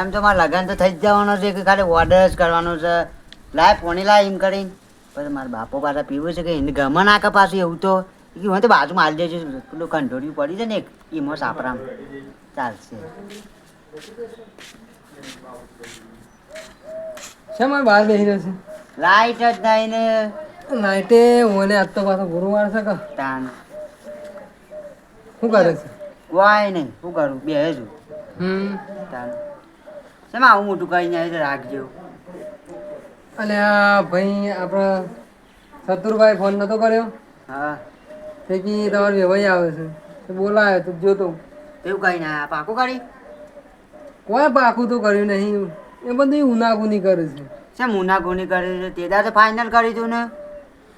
એમ તો મારે લગન તો થઈ જ જવાનો છે કે ખાલી ઓર્ડર જ કરવાનો છે. લાય પોણી લાય એમ કરીને. પછી મારા બાપો પાછા પીવું છે કે એને ગમે ના કે પાછું એવું તો. હું તો બાજુ મારી દેજો. પેલું કંઠોડિયું પડી છે ને એક એમાં સાપરામ. ચાલશે. શેમાં બહાર બેસી રહ્યો છે લાઈટ જ નહીં ને. નાઈટે મને આજ તો પાછો ગુરુવાર છે કે? તાન. શું કરે છે? કોઈ નહીં શું કરું? બે છું હમ. તાન. શેમાં આવું મોટું કઈ નહીં રાખજો. અને આ ભાઈ આપણા સતુરભાઈ ફોન નતો કર્યો? હા. તે કી તમારો વ્યવહાર આવે છે. તો બોલાયો તો જોતો. એવું કઈ ના પાકું કરી? કોઈ પાકું તો કર્યું નહીં. એ બધું ઉનાગુની કરે છે. શેમ ઉનાગુની કરે છે? તે દાડે ફાઇનલ કરી તું ને.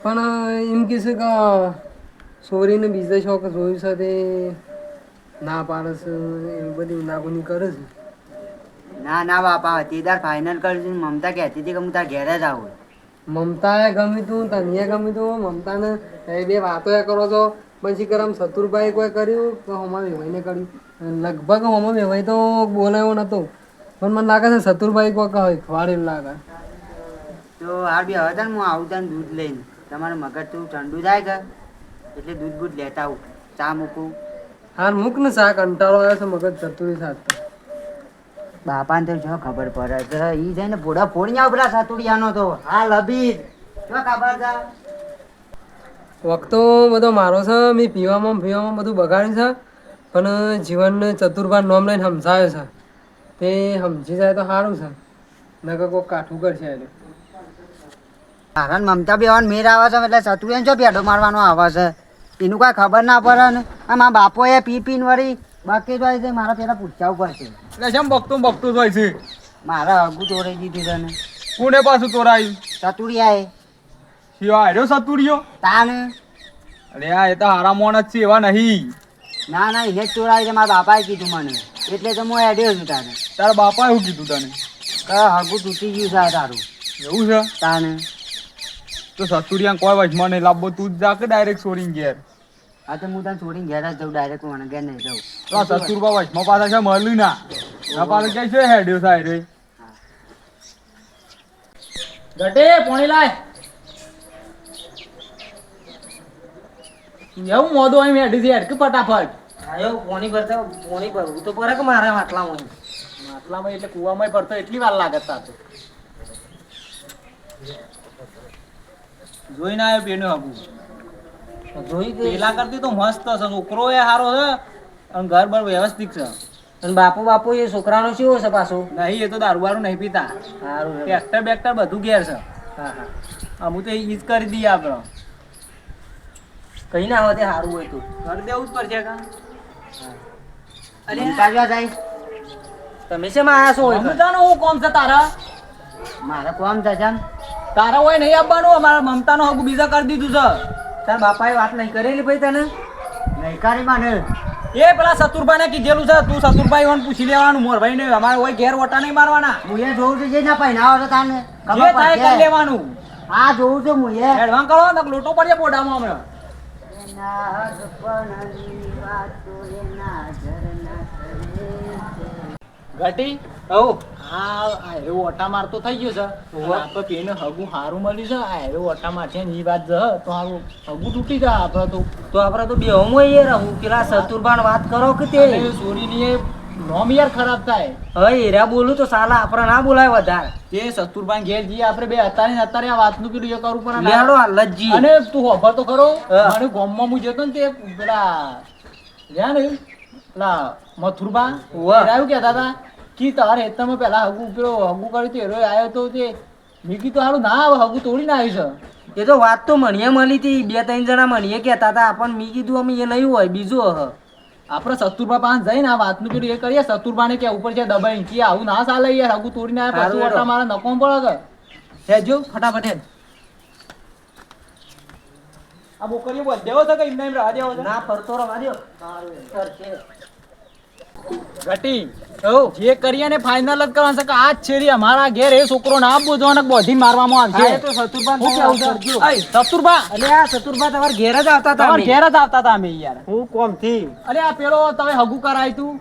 પણ એમ કહેશે કે સોરીને બીજા શોખ જોયું સાથે ના પાડે છે. એવી બધી ઉનાગુની કરે છે. ના ના બાપા તે દાડ ફાઇનલ કરજો મમતા કહેતી હતી કે હું તાર ઘેરે જ આવું. મમતાએ ગમ્યું તું તનીએ ગમ્યું તું મમતાને એ બે વાતો એ કરો છો. પછી કરમ સતુરભાઈ કોઈ કર્યું તો હોમા વેવાઈને કર્યું? લગભગ હોમા વેવાઈ તો બોલાયો નતો. પણ મને લાગે છે સતુરભાઈ કોઈ કહે ખવાડેલું લાગે. તો હાર બી હવે તને હું આવું તને દૂધ લઈને. તમારે મગજ તું ઠંડુ થાય કે? એટલે દૂધ બૂધ લેતા આવું. ચા મૂકું. હાર મૂક ને શાક કંટાળો આવ્યો છે મગજ સતુરી સાથે બાપાને તો જો ખબર પડે. છે ઈ છે ને પોડા ફોડી આવ પેલા સાતુડિયાનો તો હા લબીર જો ખબર છે? વખતો બધો મારો છે મેં પીવામાં પીવામાં બધું બગાડ્યું છે પણ જીવનને ચતુર્ભાર નોમ લઈને સમજાયો છે. તે સમજી જાય તો સારું છે. નકર કોઈ કાઠું કરશે એટલે. કારણ મમતા બેવાન મેર આવે છે એટલે ચતુર્યાન જો પેડો મારવાનો આવે છે? એનું કાંઈ ખબર ના પડે ને? આ બાપોએ પી પીને વળી બાકી તો આવી મારા પેલા પૂછાવું પડશે એટલે જેમ બકતું બકતું હોય છે? મારા હગું તોડી દીધી તને. કોને પાછું તોરાયું સતુરિયાએ સિવા આડ્યો સતુરિયો તાને. અરે આ એ તો હારા મોણ જ છે એવા નહીં. ના ના એને જ ચોરાવી છે મારા બાપાએ કીધું મને. એટલે તો હું એડ્યો છું તારે. તારા બાપાએ શું કીધું તને? હગું તૂટી ગયું છે તારું. એવું છે? તાને. તો સતુરિયા કોઈ વચમાં નહીં લાવવો તું જ જા કે ડાયરેક્ટ છોડીને ઘેર. હા તો હું તને છોડીને ઘેર જ જઉં ડાયરેક્ટ મને ઘેર નહીં જઉં. તો આ સતુરબા વચમાં પાછા છે મળ્યું ના. ના પાછું ક્યાંય છે હેડ્યો થાય રે ગટે પોણી લાય. એવું મોદો અહીં હેડી છે હેડ ફટાફટ? આયો પોણી ભરતા પોણી ભરવું તો પડે કે મારે માટલામાં માટલામાં એટલે કુવામાં ભરતો એટલી વાર લાગે જોઈ ના જોઈને આવ્યો પેનું હગું. જોઈ પેલા કરતી તો મસ્ત છે. છોકરો એ સારો છે અને ઘર બર વ્યવસ્થિત છે. અને બાપુ બાપુ એ છોકરાનો શું છે પાછો? નહીં એ તો દારૂ બારૂ નહીં પીતા. સારું ટ્રેક્ટર બેક્ટર બધું ઘેર છે. હા હા. અમુક તો ઈજ કરી દઈએ આપણે કઈ ના તે સારું હોય તું. કરી દેવું જ પડશે કા? અરે કાજવા જાય. તમે છે આયા છો હોય મમતાનું હું કોમ છે તારા? મારે કોમ છે તારા હોય નહીં આવવાનું અમારા મમતાનો હગું બીજા કરી દીધું છે. તાર બાપાએ વાત નહીં કરેલી ભાઈ તને? નહીકારી માને. એ પેલા સતુરભાઈ ને કીધેલું છે તું સતુરભાઈ હોન પૂછી લેવાનું મોરભાઈ ને અમારે હોય ઘેર ઓટા નહીં મારવાના. હું એ જોઉં છું જે ના ભાઈ ના આવે તાને જે થાય કરી લેવાનું. હા જોઉં છું હું એ. એડવાન્સ કરો ને લોટો પડે પોડામાં હમણાં. ઘટી હવ આ આયરો ઓટા મારતો થઈ ગયો છે. આપણે પેને હગું હારું મળ્યું છે. આયરો ઓટા મારશે ને ઈ વાત જ તો હારું હગું તૂટી જા આપણે તો. તો આપણે તો બેહોમાં એ રહું પેલા સતુરબાન વાત કરો કે તે? સોરીની નોમ યાર ખરાબ થાય. હવે હીરા બોલું તો સાલા આપણે ના બોલાય વધારે. તે સતુરભાઈ ઘેર જઈએ આપણે બે અત્યારે ને અત્યારે આ વાતનું પેલું એ કરવું પડે. લેડો લજ્જી. અને તું હોભર તો ખરો. અને ગોમમાં હું જતો ને તે પેલા રહ્યા ને પેલા મથુરબા એવું કહેતા હતા? કે તારે તમે પેલા હગુ પેલો હગુ કર્યું તો આવ્યો તો તે. મીકી તો સારું ના આવે હગુ તોડી ના આવ્યું છે. એ તો વાત તો મણીએ મળી હતી બે ત્રણ જણા મણીએ કહેતા હતા પણ મેં કીધું અમે એ નહીં હોય બીજું હ આપણે સતુરબા પાસે જઈને આ વાતનું પેલું એ કરીએ સતુરબાને કે ઉપર છે દબાઈ કે આવું ના ચાલે યાર હગુ તોડીને આવ્યા સારું પછી. ઓટા મારે નકોમ પડે કે? હેજો ફટાફટ હેડ. આ બોકરીઓ બધેવો છે કે એમને એમ રાહ દેવો છે? ના ફરતો રવા દ્યો. ઘટી જે કરીએ ને ફાઇનલ જ કરવાનું છે કે આ જ અમારા ઘેર એ છોકરો ના બોધવાનો બોધી મારવામાં આવશે. તો સતુરબા હું કેવું? કરજો. સતુરબા અલે આ સતુરબા તમાર ઘેર જ આવતા હતા ઘેર જ આવતા હતા અમે યાર. હું કોમથી અરે આ પેલો તમે હગુ કરાય તું.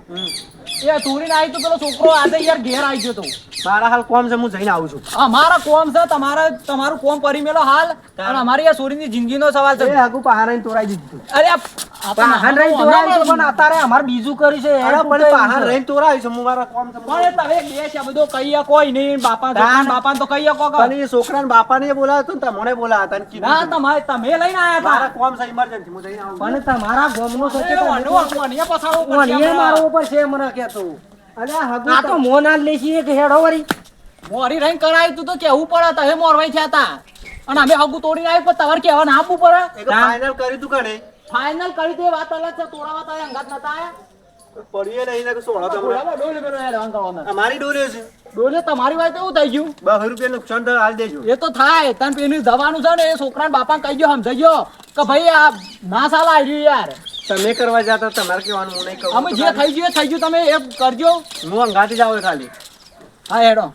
એ ચોરીને આવી તો પેલો છોકરો આજે યાર ઘેર આવી ગયો તો. મારા હાલ કોમ છે હું જઈને આવું છું. અમારા કોમ છે તમારે તમારું કોમ કરી મેલો હાલ. અને અમારી આ ચોરીની જિંદગીનો સવાલ છે. એ આગુ પહારાઈને તોરાઈ દીધું અરે આ- આ તો પહાણ રહીને તોરાઈ પણ અત્યારે અમારે બીજું કરી છે. અરે પણ પણ પહાણ રહીને તોરાય છે હું મારા કોમ છે પણ તમે બે છે બધો કઈ કોઈ નહીં. બાપા તાન. બાપા તો કઈ શકો પણ એ છોકરાને બાપાને બોલાવ્યો હતો ને તમને બોલાવ્યા હતા ને કીધું ના તમારે તમે લઈને આયા મારા કોમ છે emergency, હું જઈને આવું પણ તમારા ગામનો. મારવો પડશે મને અરે આ હગું આ તો મોં લેશી એક હેડો વળી. મોરી રહીને કરાયું તું તો કેવું પડે? તમે મોરવાઈ થયા હતા અને અમે હગું તોડીને આવ્યું પણ તમારે કહેવા ના આપવું પડે. એક final તું કણે. ફાઇનલ કરી દે વાત અલગ છે. તોડાવા તારે અંગાત નતા આયા પડ્યું નહીં ને કે સોળા તમને. ડોલે પેલો યાર વાંધો વાંધો. અમારી ડોરે છે. ડોલે તમારી વાત એવું થઈ ગયું? બસો રૂપિયા નુકસાન હાલ દેજો. એ તો થાય તને પેલું જવાનું છે ને એ છોકરાને બાપાને કહી ગયો સમજાઈ ગયો કે ભાઈ આ ના સાલા આવી યાર. તમે કરવા જતા તમારે કહેવાનું હું નહીં કહું અમે જે થઈ ગયું થઈ ગયું તમે એ કરજો. હું અંગાથી જાવ ખાલી. હા હેડો.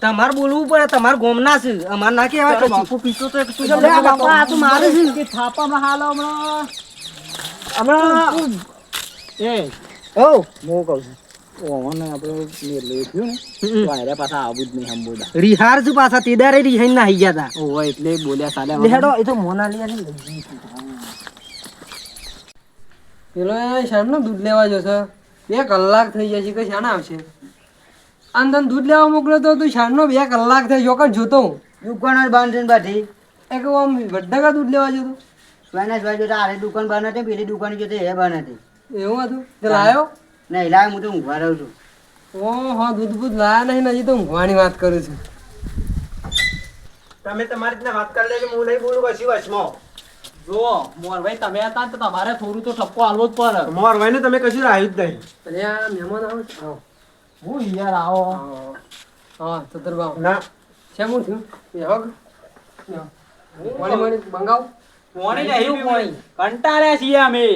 તમારે બોલવું પડે તમારે ગોમના છે. અમાર ના કહેવાય તો બાપુ પીતો તો લે આ બાપા, આ તો મારે છે. કે થાપામાં હાલ હમણાં. હમણાં એ. ઓ. હું કહું છું. ઓને આપણે મેલે થયું ને. વાયરે પાછા આવું જ નહીં રિહાર છે પાછા તેદારે રિહાઈ ના ગયા હતા એટલે બોલ્યા સાડા એ તો મોના લિયા પેલો એ શાનનો દૂધ લેવા જશે બે કલાક થઈ જશે કે શાના આવશે. અને તને દૂધ લેવા મોકલ્યો તો તું શાનનો બે કલાક થઈ ગયો જોતો હું. દુકાન બંધ છે ને એ કે આમ વડ્ડકા દૂધ લેવા જતો વેનાસભાઈ જોતા આરે દુકાન બંધ હતી પેલી દુકાન જોતે એ બંધ હતી. એવું હતું? તે લાયો? નહીં લાવે હું તો ઊંઘવા રહું છું. ઓ હા દૂધ બૂધ લાયા નહીં હજી તો ઊંઘવાની વાત કરું છું. તમે તમારી રીતના વાત કરી લેજો હું નહીં બોલું પછી વચમાં. જો મોરભાઈ તમે હતા તો તમારે થોડું તો ઠપકો આલવો જ પડે. મોર ભાઈને તમે કશું રાખ્યું જ નહીં. આ મહેમાન આવે છે. હું યાર આવો. આવો. હા ચતુરભાવ ના. શેમ હું છું? એ હગ. પાણી પાણી મંગાવ. પોણી નહીં પોણી કંટાળ્યા છીએ અમે.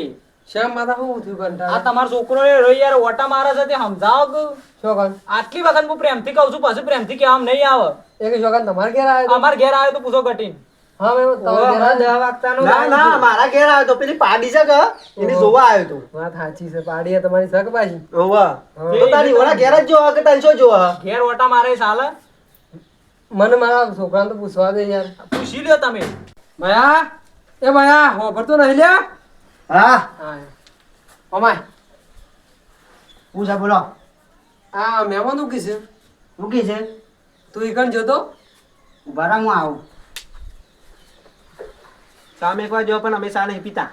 શેમ માતા શું થયું આ તમારો છોકરો એ રોઈ યાર ઓટા મારે છે તે સમજાવો કે? આટલી વખત હું પ્રેમથી કહું છું પછી પ્રેમથી કેવા નહીં આવે. એક શોકન તમારે ઘેર આવ્યો અમાર ઘેર આવે તો પૂછો ઘટીને હા મેમ તમારે ઘેર આવ્યો? દહ વાગતાનો ના ના મારા ઘેર આવ્યો તો પેલી પાડી છે એને જોવા આવ્યો તો. વાત સાચી છે પાડીએ તમારી સગ પાછી હોવા તો તારી ઓલા ઘેર જ જોવા કે તને શું જોવા? ઘેર ઓટા મારે ચાલે મને મારા છોકરાને તો પૂછવા દે યાર. પૂછી લ્યો તમે. ભયા? એ ભયા હો ભરતો નહીં લ્યા? હા. હા અમાય હું બોલો. આ મહેમાન શું કીધું મૂકી છે. તું ઈકણ જોતો? ઊભા હું આવું. સામે એકવાર જો પણ અમે સા નહીં પીતા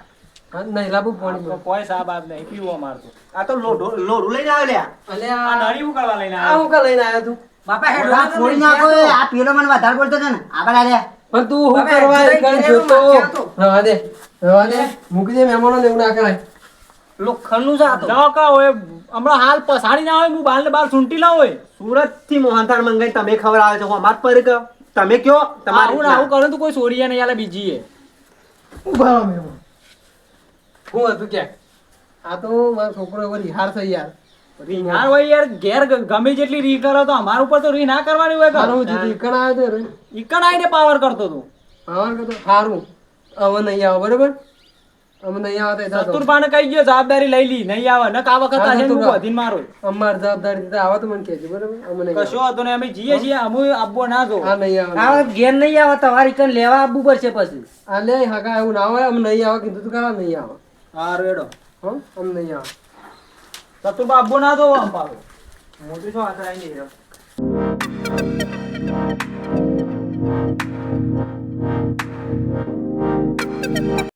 નહીં લાવું પાણી કોઈ સાહેબ આપ નહીં પીવું અમારતું આ તો લોઢો- લોઢું લઈને આવ્યો લ્યા. અલે આ આ નળી ઉકાળવા લઈને આ હું લઈને આવ્યો તું. બાપા હેડ. ફોડી નાખો. આ પેલો મને વધારે બોલતો છે ને. આગળ આલે પણ તું હું કરવા હેડ જોતો? રવા દે રવા દે. મૂકી દે મહેમાનો એવું ના કરાય. લોખંડનું છે આ તો. જાઓ કા હોય હમણાં હાલ પસાડી ના હોય હું બાલ ને બાર સુંટી ના હોય. સુરતથી મોહનથાળ મંગાઈ તમે ખવડાવે છો અમાર પર તમે કયો? તમારું આવું કરો આવું કરે તો કોઈ સોરીએ નહીં આલે બીજી એ ઊભા રહો મહેમાન હું હતું કે આ તો મારો છોકરો એવો રિહાર થઈ યાર. રિહાર હોય યાર ઘેર ગમે જેટલી રી કરો તો અમારા ઉપર તો રી ના કરવાની હોય જીતી ઈકણ આવ્યો તો ઈકણ આઈને પાવર કરતો તું પાવર કરતો સારું હવે નહીં આવો બરોબર? અમે નહીં આવતા ચતુરપાને કહી ગયો જવાબદારી લઈ લી નહીં આવે. ન કા વખત હું. મારો મારું. અમાર જવાબદારી દીધા આવો તો મને કહેજો બરોબર? અમે કશો હતો ને અમે જીએ છીએ અમુ આબો ના જો. હા નહીં આ આવે ઘેર નહીં આવે તમારી કન લેવા આવવું પડશે પછી. આ લે હગા એવું ના હોય અમે નહીં આવે કીધું તું કરવા નહીં આવે? હા રેડો હો અમ નહીં આવે. ચતુરપા આપવો ના જો આમ મોટી આવી નહીં